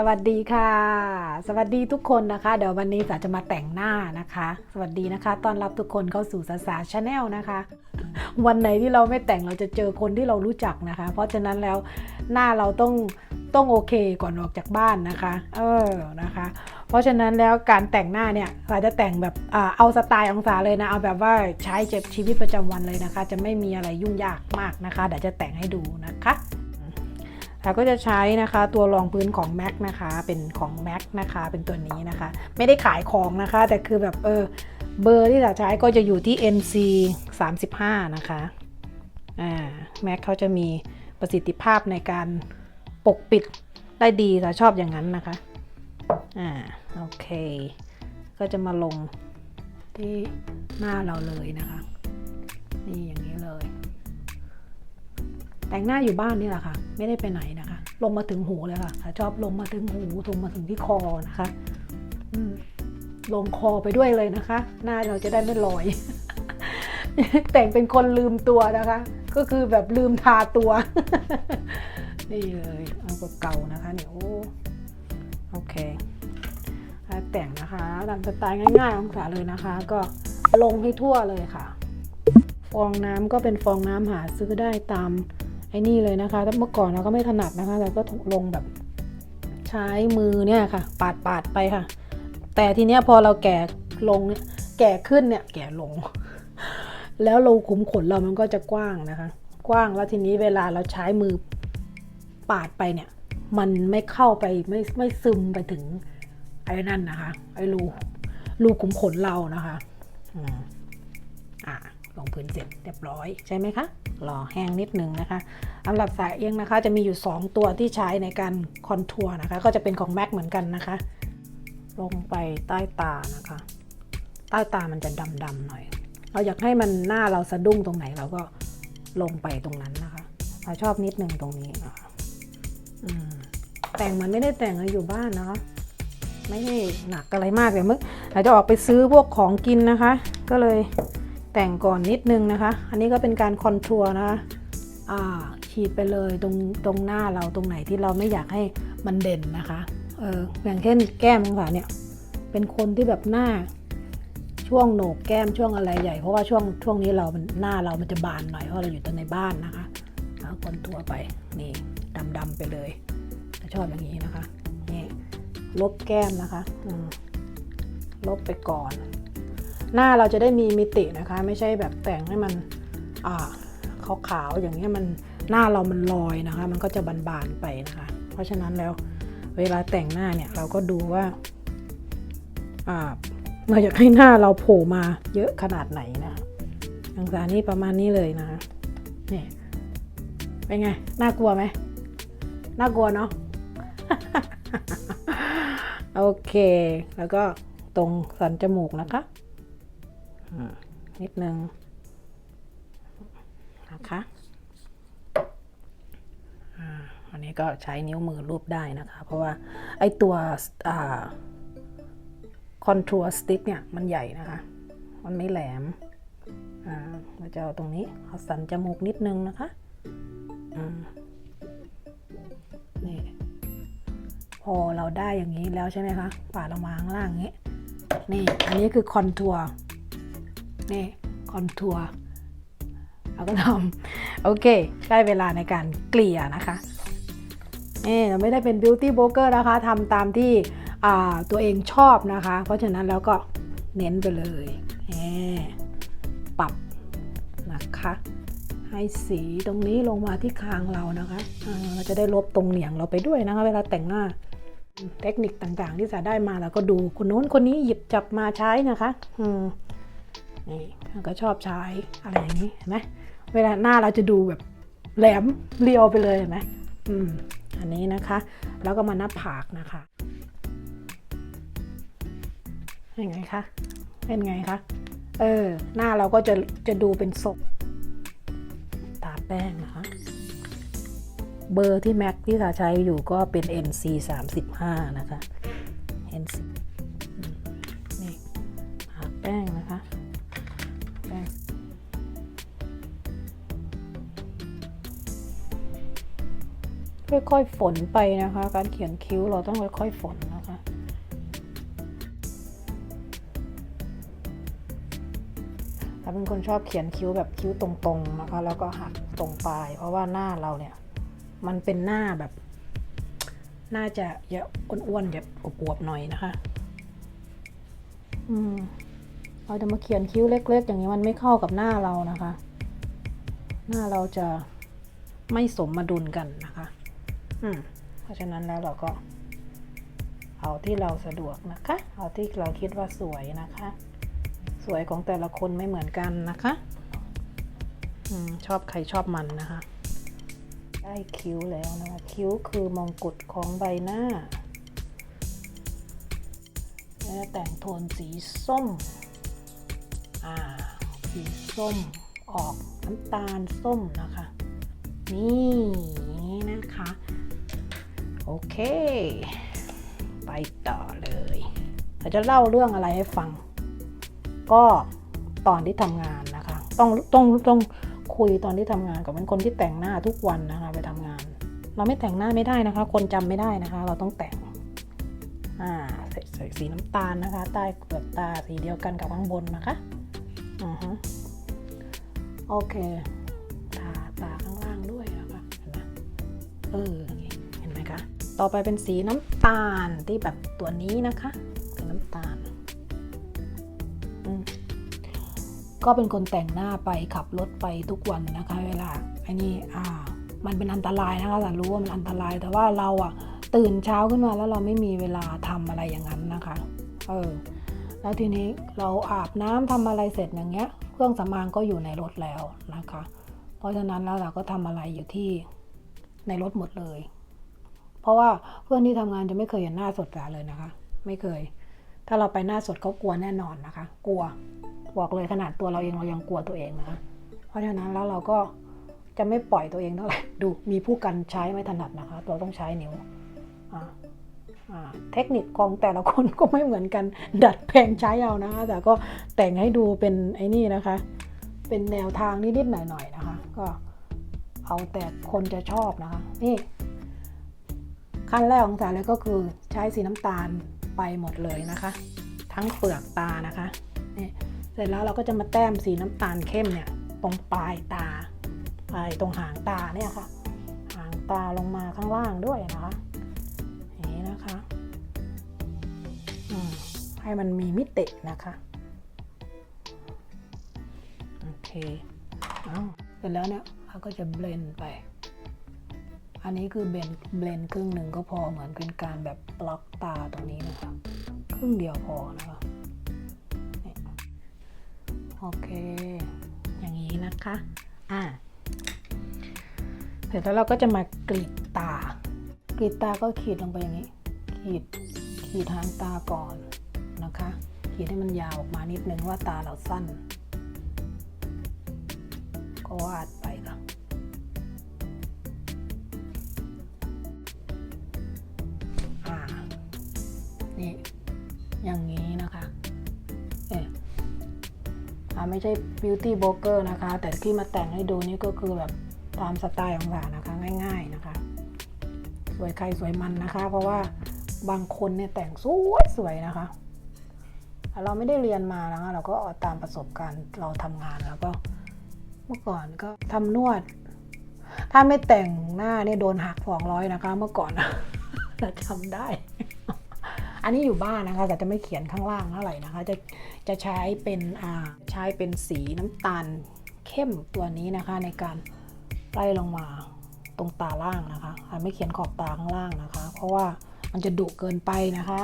สวัสดีค่ะ สวัสดีทุกคนนะคะ เดี๋ยววันนี้สาจะมาแต่งหน้านะคะ สวัสดีนะคะต้อนรับทุกคนเข้าสู่สาสาชาแนลนะคะ วันไหนที่เราไม่แต่งเราจะเจอคนที่เรารู้จักนะคะ เพราะฉะนั้นแล้วหน้าเราต้องต้องโอเคก่อนออกจากบ้านนะคะ เออนะคะ เพราะฉะนั้นแล้วการแต่งหน้าเนี่ยสาจะแต่งแบบเอาสไตล์องศาเลยนะเอาแบบว่าใช้เจ็บชีวิตประจำวันเลยนะคะ จะไม่มีอะไรยุ่งยากมากนะคะเดี๋ยวจะแต่งให้ดูนะคะ เราก็จะใช้นะคะตัวรองพื้นของ MAC นะคะ เป็นของ MAC นะคะเป็นตัวนี้นะคะ ไม่ได้ขายของนะคะ แต่คือแบบเออเบอร์ที่เราใช้ก็จะอยู่ที่ NC 35 นะคะอ่า MAC เขาจะมีประสิทธิภาพในการปกปิดได้ดีเราชอบอย่างนั้นนะคะอ่าโอเค ก็จะมาลงที่หน้าเราเลยนะคะ นี่อย่างนี้ แต่งหน้าอยู่บ้านนี่แหละค่ะ ไม่ได้ไปไหนนะคะ ลงมาถึงหูเลยค่ะชอบลงมาถึงหูลงมาถึงที่คอนะคะอืลงคอไปด้วยเลยนะคะ หน้าเราจะได้ไม่ลอย แต่งเป็นคนลืมตัวนะคะ ก็คือแบบลืมทาตัวนี่เลยเอาเก่าๆนะคะเนี่ยโอ้โอเคแล้วแต่งนะคะตามสไตล์ง่ายๆของสาเลยนะคะ ก็ลงให้ทั่วเลยค่ะ ฟองน้ำก็เป็นฟองน้ำหาซื้อได้ตาม ไอ้นี่เลยนะคะแต่เมื่อก่อนเราก็ไม่ถนัดนะคะเราก็ลงแบบ ใช้มือเนี่ยค่ะ ปาดปาดๆไปค่ะ แต่ทีเนี้ยพอเราแก่ลงเนี่ยแก่ขึ้นเนี่ยแก่ลง แล้วรูขุมขนเรามันก็จะกว้างนะคะ กว้างแล้วทีนี้เวลาเราใช้มือปาดไปเนี่ย มันไม่เข้าไปไม่ไม่ซึมไปถึงไอ้นั่นนะคะ ไอ้รูรูขุมขนเรานะคะ อืมอะลงพื้นเสร็จเรียบร้อยใช่ไหมคะ รอแห้งนิดนึงนะคะสำหรับสายเอียงนะคะ จะมีอยู่ 2 ตัวที่ใช้ในการคอนทัวร์นะคะ ก็จะเป็นของ MAC เหมือนกันนะคะ ลงไปใต้ตานะคะ ใต้ตามันจะดำๆหน่อย เราอยากให้มันหน้าเราสะดุ้งตรงไหนเราก็ลงไปตรงนั้นนะคะ เราชอบนิดนึงตรงนี้นะคะแต่งมันไม่ได้แต่งอะอยู่บ้านนะคะไม่ได้หนักอะไรมากเลยเมื่อเราจะออกไปซื้อพวกของกินนะคะ ก็เลย แต่งก่อนนิดนึงนะคะ อันนี้ก็เป็นการคอนทัวร์นะคะอาขีดไปเลยตรงตรงหน้าเราตรงไหนที่เราไม่อยากให้มันเด่นนะคะเอออย่างเช่นแก้มของค่ะเนี่ยเป็นคนที่แบบหน้าช่วงโหนกแก้มช่วงอะไรใหญ่เพราะว่าช่วงช่วงนี้เรามันหน้าเรามันจะบานหน่อยเพราะเราอยู่แต่ในบ้านนะคะแล้วคอนทัวร์ไปนี่ดำๆไปเลยชอบอย่างนี้นะคะนี่ลบแก้มนะคะลบไปก่อน หน้าเราจะได้มีมิตินะคะ ไม่ใช่แบบแต่งให้มันอ่าขาวๆอย่างนี้ยมันหน้าเรามันลอยนะคะ มันก็จะบานๆไปนะคะ เพราะฉะนั้นแล้วเวลาแต่งหน้าเนี่ยเราก็ดูว่าเราอยากให้หน้าเราโผล่มาเยอะขนาดไหนนะอย่างสานี่ประมาณนี้เลยนะคะนี่เป็นไง น่ากลัวไหมน่ากลัวเนาะโอเค แล้วก็ตรงสันจมูกนะคะ นิดนึงนะคะอ่าอันนี้ก็ใช้นิ้วมือรูปได้นะคะ เพราะว่าไอตัวคอนทัวร์สติ๊กเนี่ยมันใหญ่นะคะ มันไม่แหลมอ่าเราจะเอาตรงนี้เอาสันจมูกนิดนึงนะคะอืมนี่พอเราได้อย่างนี้แล้วใช่ไหมคะปาดลงมาข้างล่างนี้นี่ อันนี้คือคอนทัวร์ นี่คอนทัวร์เราก็ทำโอเค ได้เวลาในการเกลี่ยนะคะนี่เราไม่ได้เป็นบิวตี้โบรกเกอร์นะคะทำตามที่ตัวเองชอบนะคะ เพราะฉะนั้นแล้วก็เน้นไปเลยปรับนะคะให้สีตรงนี้ลงมาที่คางเรานะคะเราจะได้ลบตรงเหนียงเราไปด้วยนะคะ เวลาแต่งหน้าเทคนิคต่างๆ ที่จะได้มาเราก็ดูคนโน้นคนนี้หยิบจับมาใช้นะคะ อืม นี่เราก็ชอบใช้อะไรอย่างนี้เห็นไหมเวลาหน้าเราจะดูแบบแหลมเรียวไปเลยเห็นไหมอืมอันนี้นะคะ แล้วก็มาหน้าผากนะคะเป็นไงคะเป็นไงคะเออหน้าเราก็จะจะดูเป็นศพตาแป้งนะคะ เบอร์ที่แม็กที่สาใช้อยู่ก็เป็น NC 35นะคะ NC ค่อยๆฝนไปนะคะ การเขียนคิ้วเราต้องค่อยๆฝนนะคะ ถ้าเป็นคนชอบเขียนคิ้วแบบคิ้วตรงๆนะคะ แล้วก็หักตรงปลาย เพราะว่าหน้าเราเนี่ย มันเป็นหน้าแบบ น่าจะเยอะอ้วนๆแบบอวบๆหน่อยนะคะ อืมเราจะมาเขียนคิ้วเล็ก ๆ อย่างนี้มันไม่เข้ากับหน้าเรานะคะ หน้าเราจะไม่สมมาดุลกันนะคะ เพราะฉะนั้นแล้วเราก็เอาที่เราสะดวกนะคะ เอาที่เราคิดว่าสวยนะคะ สวยของแต่ละคนไม่เหมือนกันนะคะอชอบใครชอบมันนะคะ ได้คิ้วแล้วนะคะ คิ้วคือมงกุฎของใบหน้าแล้วแต่งโทนสีส้ม อ่า สีส้ม ออกน้ำตาลส้มนะคะ นี่ เค ไปต่อเลย เราจะเล่าเรื่องอะไรให้ฟัง ก็ตอนที่ทำงานนะคะ ต้องต้องต้องคุยตอนที่ทำงานกับเป็นคนที่แต่งหน้าทุกวันนะคะ ไปทำงาน เราไม่แต่งหน้าไม่ได้นะคะ คนจำไม่ได้นะคะ เราต้องแต่งอ่าใส่ใส่สีน้ำตาลนะคะ ใต้เปลือกตาสีเดียวกันกับข้างบนนะคะอือฮึโอเคทาตาข้างล่างด้วยนะคะเห็นไหมเออ ต่อไปเป็นสีน้ำตาลที่แบบตัวนี้นะคะสีน้ำตาล ก็เป็นคนแต่งหน้าไปขับรถไปทุกวันนะคะ เวลาอันนี้อ่ามันเป็นอันตรายนะคะแต่รู้ว่ามันอันตราย แต่ว่าเราอะตื่นเช้าขึ้นมาแล้วเราไม่มีเวลาทำอะไรอย่างนั้นนะคะ เออ แล้วทีนี้เราอาบน้ำทำอะไรเสร็จอย่างเงี้ย เครื่องสำอางก็อยู่ในรถแล้วนะคะ เพราะฉะนั้นแล้วเราก็ทำอะไรอยู่ที่ในรถหมดเลย ราะว่าเพื่อนที่ทำงานจะไม่เคยเห็นหน้าสดจ๋าเลยนะคะ ไม่เคย ถ้าเราไปหน้าสดเขากลัวแน่นอนนะคะ กลัวบอกเลยขนาดตัวเราเองเรายังกลัวตัวเองนะคะ เพราะฉะนั้นแล้วเราก็จะไม่ปล่อยตัวเองเท่าไหร่ดูมีผู้กันใช้ไม่ถนัดนะคะตัวต้องใช้นิ้วเทคนิคของแต่ละคนก็ไม่เหมือนกันดัดแปลงใช้เอานะคะ แต่ก็แต่งให้ดูเป็นไอ้นี่นะคะ เป็นแนวทางนิดๆหน่อยๆนะคะ ก็เอาแต่คนจะชอบนะคะ นี่ ขั้นแรกของสารเลยก็คือใช้สีน้ำตาลไปหมดเลยนะคะ ทั้งเปลือกตานะคะนี่เสร็จแล้วเราก็จะมาแต้มสีน้ำตาลเข้มเนี่ยตรงปลายตาปลายตรงหางตาเนี่ยค่ะ หางตาลงมาข้างล่างด้วยนะคะอย่างนี้นะคะให้มันมีมิตินะคะโอเคเอาเสร็จแล้วเนี่ยเราก็จะเบลนไป อันนี้คือเบนเบลนครึ่งหนึ่งก็พอเหมือนเป็นการแบบบล็อกตาตรงนี้นะคะครึ่งเดียวพอนะคะโอเค อย่างนี้นะคะอ่าเสร็จแล้วเราก็จะมากรีดตากรีดตาก็ขีดลงไปอย่างนี้ ขีดขีดหางตาก่อนนะคะ ขีดให้มันยาวออกมานิดนึงว่าตาเราสั้นก็วาด อย่างนี้นะคะเออไม่ใช่ beauty b l o g e r นะคะ แต่ที่มาแต่งให้ดูนี่ก็คือแบบตามสไตล์ของสานะคะง่าย ๆนะคะ สวยใครสวยมันนะคะ เพราะว่าบางคนเนี่ยแต่งสวยสวยนะคะ เราไม่ได้เรียนมานะคะ เราก็ตามประสบการณ์เราทำงานแล้วก็เมื่อก่อนก็ทำนวด ถ้าไม่แต่งหน้าเนี่ยโดนหักสองร้อยนะคะ เมื่อก่อนเราจำได้ อันนี้อยู่บ้านนะคะ แต่จะไม่เขียนข้างล่างเท่าไหร่นะคะ จะจะใช้เป็นอ่าใช้เป็นสีน้ำตาลเข้มตัวนี้นะคะ ในการไล่ลงมาตรงตาล่างนะคะไม่เขียนขอบตาข้างล่างนะคะ เพราะว่ามันจะดุเกินไปนะคะ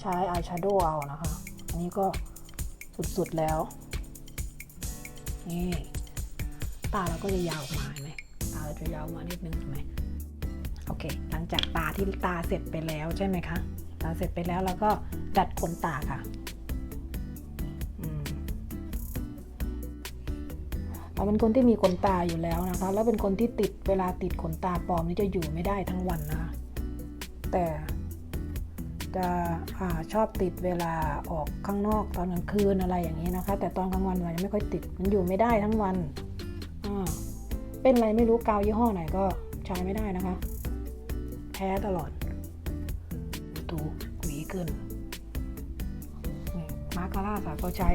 ใช้อายแชโดว์เอานะคะ อันนี้ก็สุดๆแล้วนี่ตาเราก็จะยาวออกมาไหมตาเราจะยาวมานิดนึงไหม โอเค หลังจากตาที่ตาเสร็จไปแล้วใช่ไหมคะตาเสร็จไปแล้วเราก็ดัดขนตาค่ะเราเป็นคนที่มีขนตาอยู่แล้วนะคะ แล้วเป็นคนที่ติดเวลาติดขนตาปลอมนี่จะอยู่ไม่ได้ทั้งวันนะคะ แต่จะอชอบติดเวลาออกข้างนอกตอนกลางคืนอะไรอย่างนี้นะคะ แต่ตอนกลางวันเราไม่ค่อยติดมันอยู่ไม่ได้ทั้งวัน เป็นอะไรไม่รู้กาวยี่ห้อไหนก็ใช้ไม่ได้นะคะ พ้ตลอดดูหวีขึ้นนี่มาคาร่าค่ะก็ใช้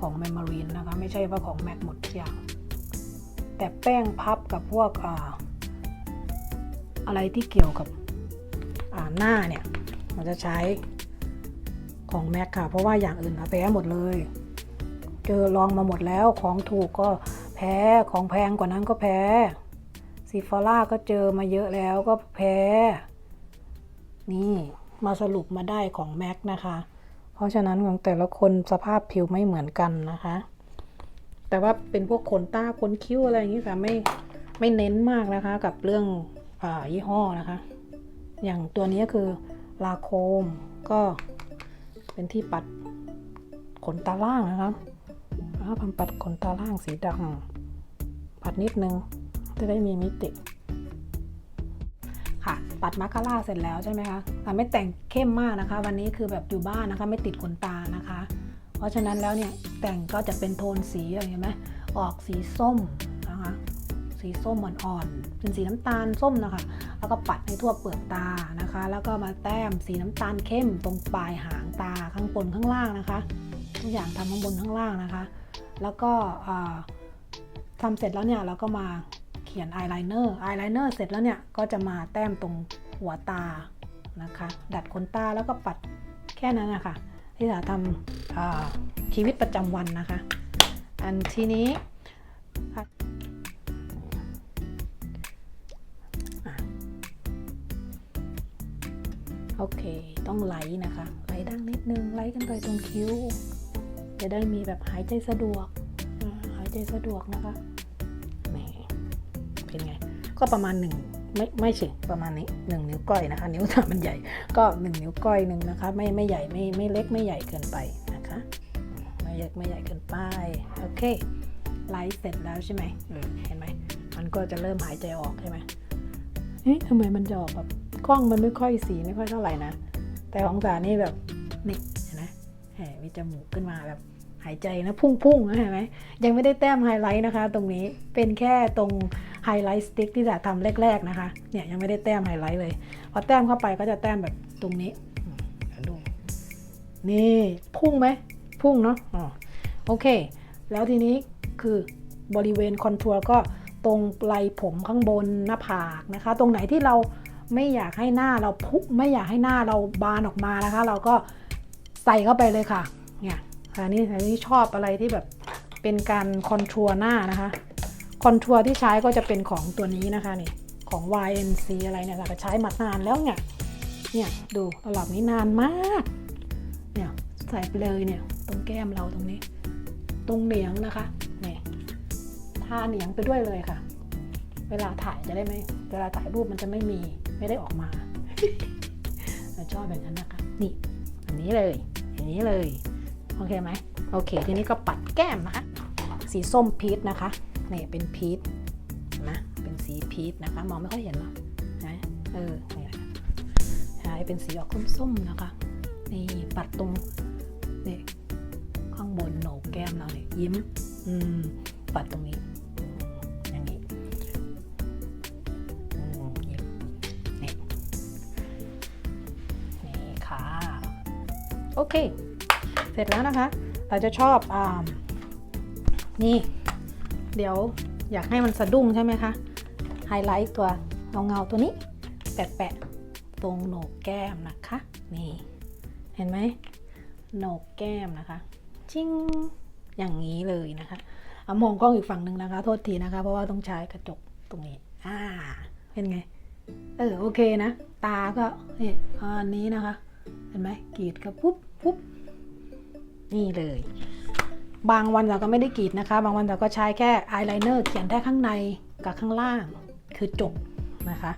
ของแมมมารีนนะคะ ไม่ใช่ว่าของแม็กหมดทุกอย่าง แต่แป้งพับกับพวกอ่าอะไรที่เกี่ยวกับอ่าหน้าเนี่ย มันจะใช้ของแม็กค่ะ เพราะว่าอย่างอื่นอะแพ้หมดเลย เจอลองมาหมดแล้วของถูกก็แพ้ของแพงกว่านั้นก็แพ้ ซีฟอร่าก็เจอมาเยอะแล้วก็แพ้ นี่มาสรุปมาได้ของแม็กนะคะ เพราะฉะนั้นของแต่ละคนสภาพผิวไม่เหมือนกันนะคะ แต่ว่าเป็นพวกขนตาขนคิ้วอะไรอย่างนี้ค่ะไม่ไม่เน้นมากนะคะกับเรื่องอยี่ห้อนะคะ อย่างตัวนี้คือลาโคมก็เป็นที่ปัดขนตาล่างนะคะแล้วพันปัดขนตาล่างสีดำปัดนิดนึง จะได้มีมิติค่ะปัดมาคาร่าเสร็จแล้วใช่ไหมคะแต่ไม่แต่งเข้มมากนะคะ วันนี้คือแบบอยู่บ้านนะคะ ไม่ติดขนตานะคะ เพราะฉะนั้นแล้วเนี่ยแต่งก็จะเป็นโทนสีอะไรเห็นไหมออกสีส้มนะคะ สีส้มอ่อนๆเป็นสีน้ำตาลส้มนะคะ แล้วก็ปัดให้ทั่วเปลือกตานะคะ แล้วก็มาแต้มสีน้ำตาลเข้มตรงปลายหางตาข้างบนข้างล่างนะคะทุกอย่างทำข้างบนข้างล่างนะคะ แล้วก็อ่าทำเสร็จแล้วเนี่ยเราก็มา ขียนอายไลเนอร์อายไลเนอร์เสร็จแล้วเนี่ย ก็จะมาแต้มตรงหัวตานะคะ ดัดขนตาแล้วก็ปัดแค่นั้นนะคะที่จะทำชีวิตประจำวันนะคะ อันทีนี้โอเค ต้องไลท์นะคะไลดังนิดนึงไลท์กันไปตรงคิ้ว จะได้มีแบบหายใจสะดวก หายใจสะดวกนะคะ ก็ประมาณหนึ่งไม่ไม่ใช่ประมาณนี้หนึ่งนิ้วก้อยนะคะ นิ้วถ้ามันใหญ่ก็หนึ่งนิ้วก้อยหนึ่งนะคะ ไม่ไม่ใหญ่ไม่ไม่เล็กไม่ใหญ่เกินไปนะคะ ไม่เล็กไม่ใหญ่เกินไปโอเคไลท์เสร็จแล้วใช่ไหมเห็นไหมมันก็จะเริ่มหายใจออกใช่ไหมเฮ้ยทำไมมันจะออกแบบกล้องมันไม่ค่อยสีไม่ค่อยเท่าไหร่นะแต่ของสานี่แบบนี่เห็นไหมแหมมีจมูกขึ้นมาแบบ หายใจนะพุ่งๆนะเห็นไหมยังไม่ได้แต้มไฮไลท์นะคะ ตรงนี้เป็นแค่ตรงไฮไลท์สติ๊กที่จะทำแรก ๆนะคะเนี่ยยังไม่ได้แต้มไฮไลท์เลยพอแต้มเข้าไปก็จะแต้มแบบตรงนี้อืมเดี๋ยวดูนี่พุ่งไหมพุ่งเนาะอ๋อโอเค แล้วทีนี้คือบริเวณคอนทัวร์ก็ตรงปลายผมข้างบนหน้าผากนะคะ ตรงไหนที่เราไม่อยากให้หน้าเราพุไม่อยากให้หน้าเราบานออกมานะคะ เราก็ใส่เข้าไปเลยค่ะเนี่ย อันนี้อันนี้ชอบอะไรที่แบบเป็นการคอนทัวร์หน้านะคะคอนทัวร์ที่ใช้ก็จะเป็นของตัวนี้นะคะนี่ของ YNC อะไรเนี่ยค่ะใช้มานานแล้วเนี่ยเนี่ยดูตลับนี้นานมากเนี่ยใส่ไปเลยเนี่ยตรงแก้มเราตรงนี้ ตรงเหนียงนะคะเนี่ยทาเหนียงไปด้วยเลยค่ะ เวลาถ่ายจะได้ไหมเวลาถ่ายรูปมันจะไม่มีไม่ได้ออกมาเราชอบแบบนั้นนะคะ นี่อันนี้เลย อย่างนี้เลย โอเคไหมโอเค ทีนี้ก็ปัดแก้มนะคะ สีส้มพีชนะคะนี่เป็นพีชนะเป็นสีพีชนะคะ มองไม่ค่อยเห็นหรอกนะเออเนี่ยใช้เป็นสีออกส้มๆนะคะนี่ปัดตรงนี่ข้างบนโหนกแก้มเราเนี่ยยิ้มอืมปัดตรงนี้อย่างนี้ยิ้มนี่นี่ค่ะโอเค เสร็จแล้วนะคะ เราจะชอบอ่านี่ เดี๋ยวอยากให้มันสะดุ้งใช่ไหมคะไฮไลท์ตัวเงาเงาตัวนี้ แปะๆตรงโหนกแก้มนะคะ นี่ เห็นไหมโหนกแก้มนะคะจิ้งอย่างนี้เลยนะคะเอามองกล้องอีกฝั่งหนึ่งนะคะ โทษทีนะคะ เพราะว่าต้องใช้กระจกตรงนี้อ่าเป็นไง เออโอเคนะ ตาก็นี่อันนี้นะคะ เห็นไหมกรีดก็ปุ๊บปุ๊บ นี่เลย บางวันเราก็ไม่ได้กรีดนะคะ บางวันเราก็ใช้แค่อายไลเนอร์เขียนได้ข้างในกับข้างล่างคือจบนะคะ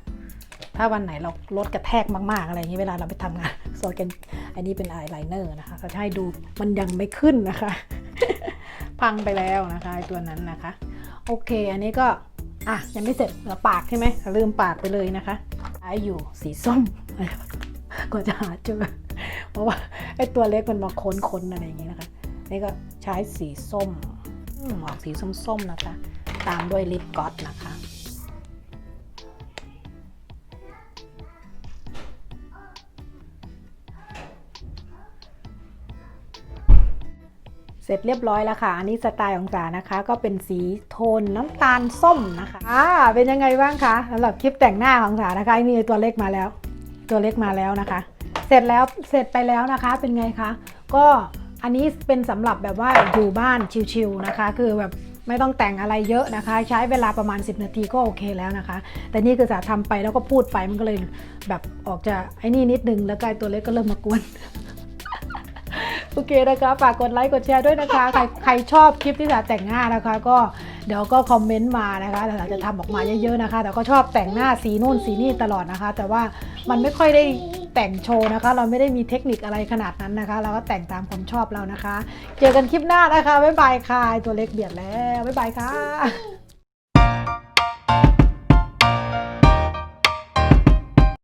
ถ้าวันไหนเราลดกระแทกมาก ๆ อะไรอย่างนี้เวลาเราไปทำงานโซเกนอันนี้เป็นอายไลเนอร์นะคะก็จะให้ดูมันยังไม่ขึ้นนะคะ พังไปแล้วนะคะตัวนั้นนะคะ โอเค อันนี้ก็อะยังไม่เสร็จเหลือปากใช่ไหมลืมปากไปเลยนะคะใช้อยู่สีส้มกว่าจะหาเจอ เพราะว่าไอ้ตัวเล็กมันมาค้นๆอะไรอย่างนี้นะคะ นี่ก็ใช้สีส้มอืมอกสีส้มๆนะคะ ตามด้วยลิปกลอสนะคะเสร็จเรียบร้อยแล้วค่ะ อันนี้สไตล์ของสานะคะ ก็เป็นสีโทนน้ำตาลส้มนะคะอ่าเป็นยังไงบ้างคะสำหรับคลิปแต่งหน้าของสานะคะนี่ตัวเล็กมาแล้ว ตัวเล็กมาแล้วนะคะ เสร็จแล้วเสร็จไปแล้วนะคะเป็นไงคะ ก็อันนี้เป็นสำหรับแบบว่าอยู่บ้านชิลๆนะคะ คือแบบไม่ต้องแต่งอะไรเยอะนะคะ ใช้เวลาประมาณ 10 นาทีก็โอเคแล้วนะคะ แต่นี่คือสาทำไปแล้วก็พูดไปมันก็เลยแบบออกจะไอ้นี่นิดนึงแล้วก็ไอ้ตัวเล็กก็เริ่มมากวนโอเคนะคะฝากกดไลค์กดแชร์ด้วยนะคะ ใครใครชอบคลิปที่สาแต่งหน้านะคะ ก็เดี๋ยวก็คอมเมนต์มานะคะแต่สาจะทำออกมาเยอะๆนะคะ แต่ก็ชอบแต่งหน้าสีนู่นสีนี่ตลอดนะคะ แต่ว่ามันไม่ค่อยได้ แต่งโชว์นะคะ เราไม่ได้มีเทคนิคอะไรขนาดนั้นนะคะ เราก็แต่งตามความชอบเรานะคะ เจอกันคลิปหน้านะคะบ๊ายบายค่ะตัวเล็กเบียดแล้วบ๊ายบายค่ะ